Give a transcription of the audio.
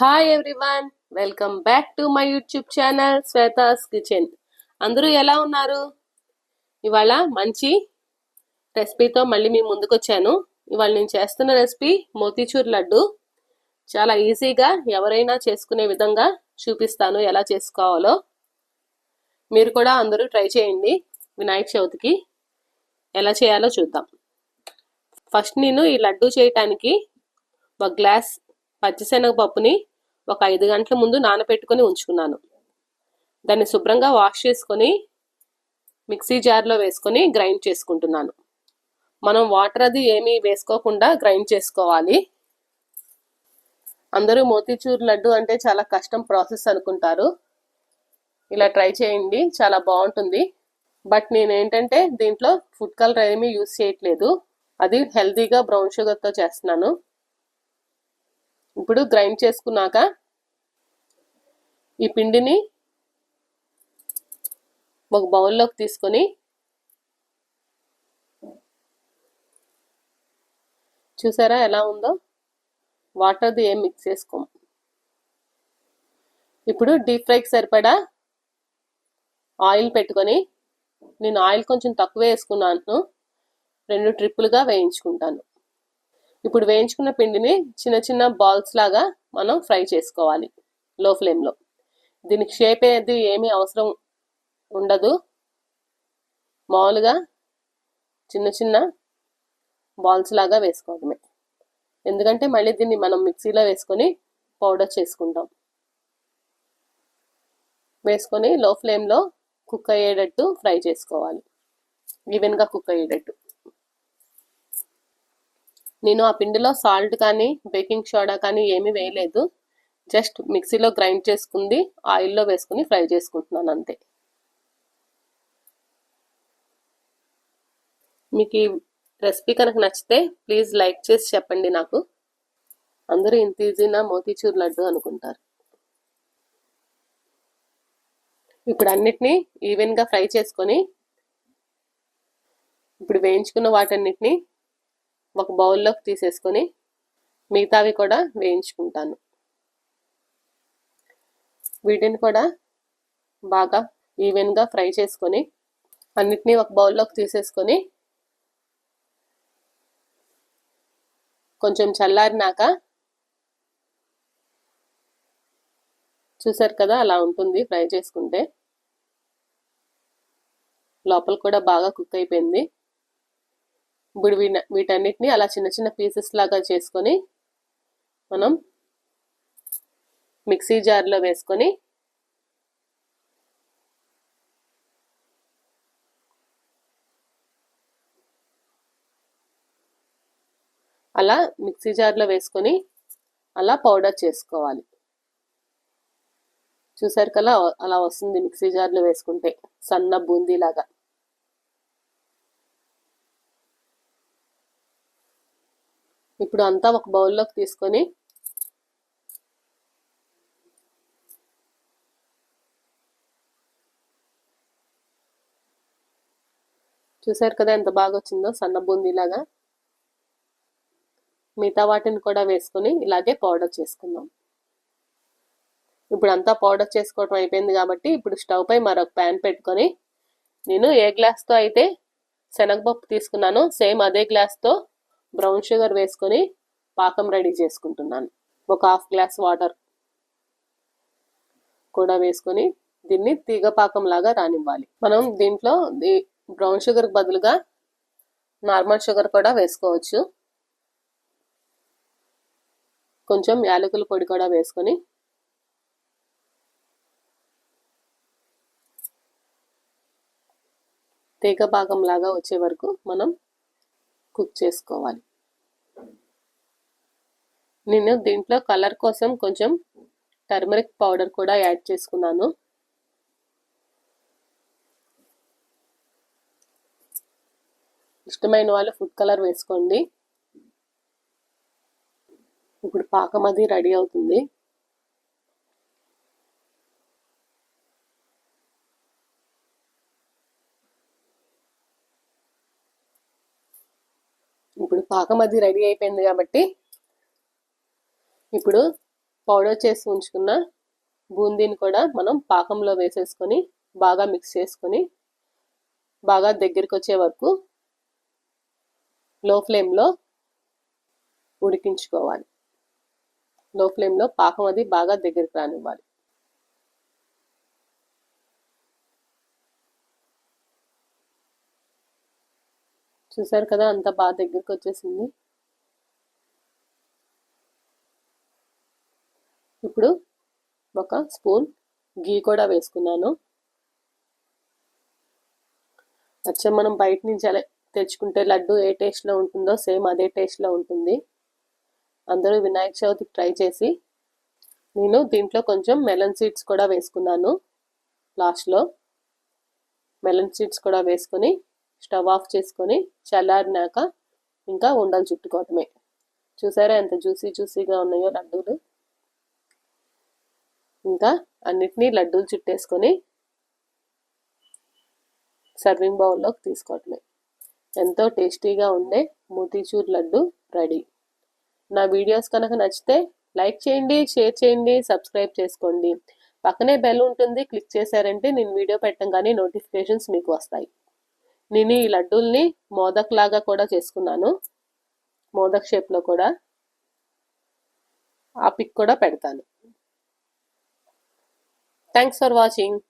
Hi everyone welcome back to my YouTube channel Shweta's kitchen అందరూ ఎలా ఉన్నారు? ఇవాళ మంచి రెసిపీతో మళ్ళీ మీ ముందుకు వచ్చాను ఇవాళ నేను చేస్తున్న రెసిపీ మోతీచూర్ లడ్డు. చాలా ఈజీగా ఎవరైనా చేసుకునే విధంగా చూపిస్తాను ఎలా చేసుకోవాలో. మీరు కూడా అందరూ ట్రై చేయండి వినాయక చవితికి. ఎలా చేయాలో చూద్దాం. ఫస్ట్ నేను ఈ లడ్డు చేయటానికి ఒక గ్లాస్ పచ్చిశనగపప్పుని ఒక ఐదు గంటల ముందు నానబెట్టుకొని ఉంచుకున్నాను. దాన్ని శుభ్రంగా వాష్ చేసుకొని మిక్సీ జార్లో వేసుకొని గ్రైండ్ చేసుకుంటున్నాను. మనం వాటర్ అది ఏమీ వేసుకోకుండా గ్రైండ్ చేసుకోవాలి. అందరూ మోతీచూర్ లడ్డు అంటే చాలా కష్టం ప్రాసెస్ అనుకుంటారు. ఇలా ట్రై చేయండి చాలా బాగుంటుంది. బట్ నేను ఏంటంటే దీంట్లో ఫుడ్ కలర్ ఏమీ యూస్ చేయట్లేదు. అది హెల్తీగా బ్రౌన్ షుగర్తో చేస్తున్నాను. ఇప్పుడు గ్రైండ్ చేసుకున్నాక ఈ పిండిని ఒక బౌల్లోకి తీసుకొని చూసారా ఎలా ఉందో? వాటర్ది ఏం మిక్స్ చేసుకోం ఇప్పుడు డీప్ ఫ్రైకి సరిపడా ఆయిల్ పెట్టుకొని నేను ఆయిల్ కొంచెం తక్కువ వేసుకున్నాను. రెండు ట్రిప్పులుగా వేయించుకుంటాను. ఇప్పుడు వేయించుకున్న పిండిని చిన్న చిన్న బాల్స్ లాగా మనం ఫ్రై చేసుకోవాలి లో ఫ్లేమ్లో దీనికి షేప్ అనేది ఏమీ అవసరం ఉండదు. మామూలుగా చిన్న చిన్న బాల్స్ లాగా వేసుకోవడమే. ఎందుకంటే మళ్ళీ దీన్ని మనం మిక్సీలో వేసుకొని పౌడర్ చేసుకుంటాం. వేసుకొని లో ఫ్లేమ్లో కుక్ అయ్యేటట్టు ఫ్రై చేసుకోవాలి. ఈవెన్గా కుక్ అయ్యేటట్టు. నేను ఆ పిండిలో సాల్ట్ కానీ బేకింగ్ సోడా కానీ ఏమీ వేయలేదు. జస్ట్ మిక్సీలో గ్రైండ్ చేసుకుంది ఆయిల్లో వేసుకుని ఫ్రై చేసుకుంటున్నాను అంతే. మీకు ఈ రెసిపీ కనుక నచ్చితే ప్లీజ్ లైక్ చేసి చెప్పండి నాకు. అందరూ ఇంత ఈజీనా మోతీచూర్ లడ్డు అనుకుంటారు. ఇప్పుడు అన్నిటినీ ఈవెన్గా ఫ్రై చేసుకొని ఇప్పుడు వేయించుకున్న వాటన్నిటిని ఒక బౌల్లోకి తీసేసుకొని మిగతావి కూడా వేయించుకుంటాను. వీటిని కూడా బాగా ఈవెన్గా ఫ్రై చేసుకొని అన్నిటినీ ఒక బౌల్లోకి తీసేసుకొని కొంచెం చల్లారినాక చూసారు కదా అలా ఉంటుంది ఫ్రై చేసుకుంటే. లోపల కూడా బాగా కుక్ అయిపోయింది. ఇప్పుడు వీటన్నిటిని అలా చిన్న చిన్న పీసెస్ లాగా చేసుకొని మనం మిక్సీ జార్లో వేసుకొని అలా మిక్సీ జార్లో వేసుకొని అలా పౌడర్ చేసుకోవాలి. చూసారు కదా అలా వస్తుంది మిక్సీ జార్లో వేసుకుంటే సన్న బూందీలాగా ఇప్పుడు అంతా ఒక బౌల్లోకి తీసుకొని చూసారు కదా ఎంత బాగా వచ్చిందో? సన్న బూందీలాగా. మిగతా వాటిని కూడా వేసుకొని ఇలాగే పౌడర్ చేసుకుందాం. ఇప్పుడు అంతా పౌడర్ చేసుకోవటం అయిపోయింది కాబట్టి ఇప్పుడు స్టవ్ పై మరొక ప్యాన్ పెట్టుకొని నేను ఏ గ్లాస్తో అయితే శనగపప్పు తీసుకున్నానో సేమ్ అదే గ్లాస్తో బ్రౌన్ షుగర్ వేసుకొని పాకం రెడీ చేసుకుంటున్నాను. ఒక హాఫ్ గ్లాస్ వాటర్ కూడా వేసుకొని దీన్ని తీగ పాకం లాగా రానివ్వాలి. మనం దీంట్లో బ్రౌన్ షుగర్ బదులుగా నార్మల్ షుగర్ కూడా వేసుకోవచ్చు. కొంచెం యాలకుల పొడి కూడా వేసుకొని తీగ పాకం లాగా వచ్చే వరకు మనం కుక్ చేసుకోవాలి. నేను దీంట్లో కలర్ కోసం కొంచెం టర్మరిక్ పౌడర్ కూడా యాడ్ చేసుకున్నాను. ఇష్టమైన వాళ్ళు ఫుడ్ కలర్ వేసుకోండి. ఇప్పుడు పాకం అది రెడీ అవుతుంది. ఇప్పుడు పాకం అది రెడీ అయిపోయింది కాబట్టి ఇప్పుడు పౌడర్ చేసి ఉంచుకున్న బూందీని కూడా మనం పాకంలో వేసేసుకొని బాగా మిక్స్ చేసుకొని బాగా దగ్గరికి వచ్చే వరకు లో ఫ్లేమ్లో ఉడికించుకోవాలి లో ఫ్లేమ్లో పాకం అది బాగా దగ్గరికి రానివ్వాలి. చూసారు కదా అంత బాగా దగ్గరికి వచ్చేసింది. ఇప్పుడు ఒక స్పూన్ గీ కూడా వేసుకున్నాను. అచ్చం మనం బయట నుంచి అలా తెచ్చుకుంటే లడ్డు ఏ టేస్ట్లో ఉంటుందో సేమ్ అదే టేస్ట్లో ఉంటుంది. అందరూ వినాయక చవితికి ట్రై చేసి నేను దీంట్లో కొంచెం మెలన్ సీడ్స్ కూడా వేసుకున్నాను లాస్ట్లో మెలన్ సీడ్స్ కూడా వేసుకొని స్టవ్ ఆఫ్ చేసుకొని చల్లారినాక ఇంకా ఉండలు చుట్టుకోవటమే. చూసారా ఎంత జ్యూసీ జ్యూసీగా ఉన్నాయో లడ్డూలు? ఇంకా అన్నిటినీ లడ్డూలు చుట్టేసుకొని సర్వింగ్ బౌల్లోకి తీసుకోవటమే. ఎంతో టేస్టీగా ఉండే మోతీచూర్ లడ్డు రెడీ. నా వీడియోస్ కనుక నచ్చితే లైక్ చేయండి షేర్ చేయండి సబ్స్క్రైబ్ చేసుకోండి. పక్కనే బెల్ ఉంటుంది క్లిక్ చేశారంటే నేను వీడియో పెట్టంగానే నోటిఫికేషన్స్ మీకు వస్తాయి. నేను ఈ లడ్డూల్ని మోదక్ లాగా కూడా చేసుకున్నాను. మోదక్ షేప్లో కూడా ఆ పిక్ కూడా పెడతాను. thanks for watching.